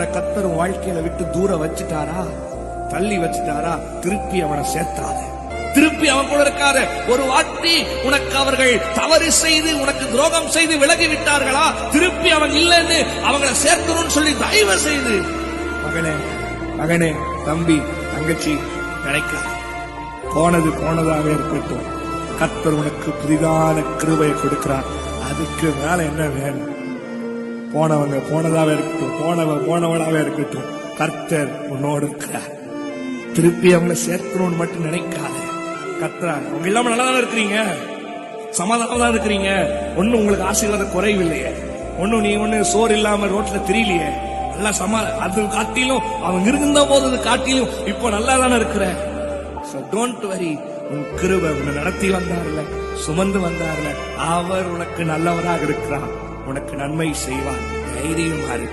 கத்தர் வாழ்க்கையில விட்டு தூர வச்சுட்டாரா? தள்ளி வச்சுட்டாரா? திருப்பி அவனை சேர்த்தாத திருப்பி அவன் கூட இருக்காத ஒரு வாட்டி உனக்கு அவர்கள் தவறு செய்து உனக்கு துரோகம் செய்து விலகி விட்டார்களா? திருப்பி அவன் இல்லைன்னு அவங்கள சேர்க்கணும்னு சொல்லி தயவு செய்து. மகனே மகனே தம்பி தங்கச்சி நினைக்காத போனது போனதாக இருக்கட்டும். கத்தர் உனக்கு புதிதான கிருபையை கொடுக்கிறார். அதுக்கு மேல என்ன வேணும்? போனவங்க போனதாவே இருக்கட்டும் போனவ போனவனாவே இருக்கட்டும். கர்த்தர் உன்னோடு இருக்கிறார் திருப்பி அவங்கள சேர்க்கணும்னு மட்டும் நினைக்காத. கர்த்தர் அவங்க இல்லாம நல்லா தான் இருக்கிறீங்க? சமாதானம் தான் இருக்கிறீங்க. ஒன்னும் உங்களுக்கு ஆசீர்வாத குறைவில்லையே. ஒண்ணும் நீ ஒண்ணு சோறு இல்லாம ரோட்ல தெரியலையே. நல்லா சமா அது காட்டிலும் அவங்க இருந்த போது காட்டிலும் இப்போ நல்லா தானே இருக்கிற. So டோன்ட் வரி உன் கிருபை உன்னை நடத்தி வந்தார்ல சுமந்து வந்தார்ல. அவர் உனக்கு நல்லவராக இருக்கிறான் உனக்கு நன்மை செய்வார் தைரியமாறு